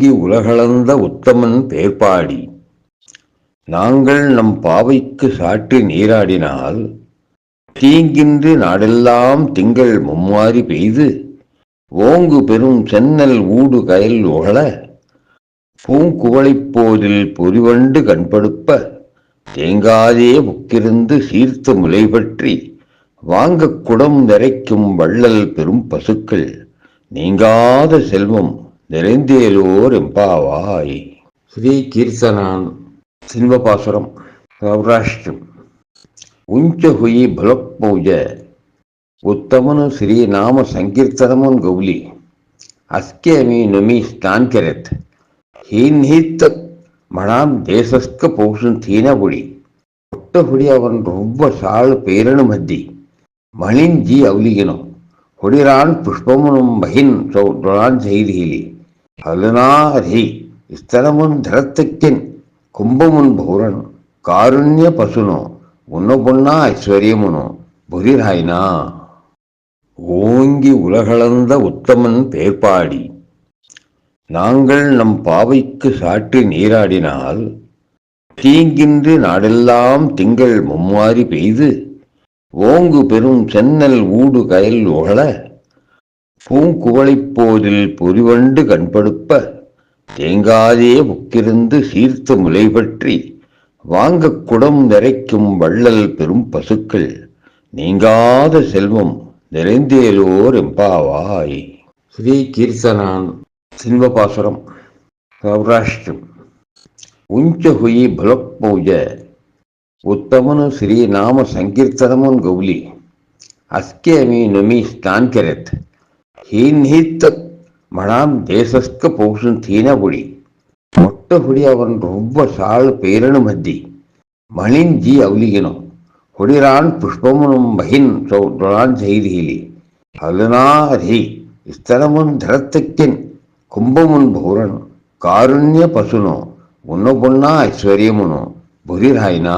ஓங்கி உலகளந்த உத்தமன் பேர்பாடி. நாங்கள் நம் பாவைக்கு சாற்றி நீராடினால் தீங்கின்று நாடெல்லாம் திங்கள் மும்மாறி பெய்து ஓங்கு பெரும் சென்னல் ஊடு கயல் உகழ பூங்குவளைப் போரில் பொறிவண்டு கண்படுப்ப தேங்காதே புக்கிருந்து சீர்த்த முலை பற்றி வாங்க குடம் நிறைக்கும் வள்ளல் பெரும் பசுக்கள் நீங்காத செல்வம் நிறைந்தேலோர் எம்பாவாய் ஸ்ரீ கீர்த்தனான் சில்வபாசுரம் சௌராஷ்டிரம் ಉಂಚ ಹುಯಿ ಬಲಪೂಜ ಉತ್ತಮನು ಶ್ರೀನಾಮ ಸಂಕೀರ್ತನಮನ್ ಗೌಲಿ ಅಸ್ಕೆ ಮೀ ನುಮಿ ಸ್ನಾನ್ ಕೆರೆತ್ ಹೀನ್ ಹೀತ್ ಮಣಾಂ ದೇಶಸ್ಕ ಪೌಷನ್ ತೀನ ಹುಡಿ ಒಟ್ಟ ಹುಡಿ ಅವನ್ ರೊಬ್ಬ ಸಾಳು ಪೇರಣ ಮದ್ದಿ ಮಳಿನ್ ಜಿ ಅವಲಿಗೆನು ಹುಡಿರಾನ್ ಪುಷ್ಪಮನು ಮಹಿನ್ ಸೌ ಡೊಳಾನ್ ಸೈದಿಹಿಲಿ ಅಲನಾ அலுநாரி இஸ்தலமுன் தரத்துக்கின் கும்பமுன் பௌரன் காருண்ய பசுனோ உன்ன பொண்ணா ஐஸ்வர்யமுனோ புரிராயினா ஓங்கி உலகளந்த உத்தமன் பேர்பாடி நாங்கள் நம் பாவைக்கு சாற்றி நீராடினால் தீங்கின்று நாடெல்லாம் திங்கள் மும்மாறி பெய்து ஓங்கு பெரும் சென்னல் ஊடு கயல் உகழ பூங்குவளைப் போதில் பொறிவண்டு கண்படுப்ப தேங்காதே புக்கிருந்து சீர்த்த முலை பற்றி வாங்கக் குடம் நிறைக்கும் வள்ளல் பெரும் பசுக்கள் நீங்காத செல்வம் நிறைந்தேலோர் எம்பாவாய் ஸ்ரீ கீர்த்தனான் சில்வபாசுரம் சௌராஷ்டிரம் ಉಂಚ ಹುಯಿ ಬಲಪೂಜ ಉತ್ತಮನು ಶ್ರೀನಾಮ ಸಂಕೀರ್ತನಮನ್ ಗೌಲಿ ಅಸ್ಕೆ ಮೀ ನುಮಿ ಸ್ನಾನ್ ಕೆರೆತ್ ಹೀನ್ಹೀತ್ತತ್ ಮಣಾಂ ದೇಶಸ್ಕ ಪೌಸಂತೀನ ಹುಳಿ ಮೊಟ್ಟ ಹುಡಿ ಅವನ್ ರೊಬ್ಬ ಸಾಳು ಪೇರಣು ಮದ್ದಿ ಮಳಿನ್ ಜಿ ಅವಲಿಗೆನು ಹುಡಿರಾನ್ ಪುಷ್ಪಮುನು ಮಹಿನ್ ಸೌಡಾನ್ ಜೈರಿಹಿಲಿ ಹಲನಾರಿ ಇಸ್ತರಮುನ್ ಧರತ್ತಕ್ಕೆನ್ ಕುಂಭಮುನ್ ಭೌರನು ಕಾರುಣ್ಯ ಪಸುನು ಉನ್ನ ಪೊಣ್ಣ ಐಶ್ವರ್ಯಮುನು ಬುರಿರಾಯ್ನಾ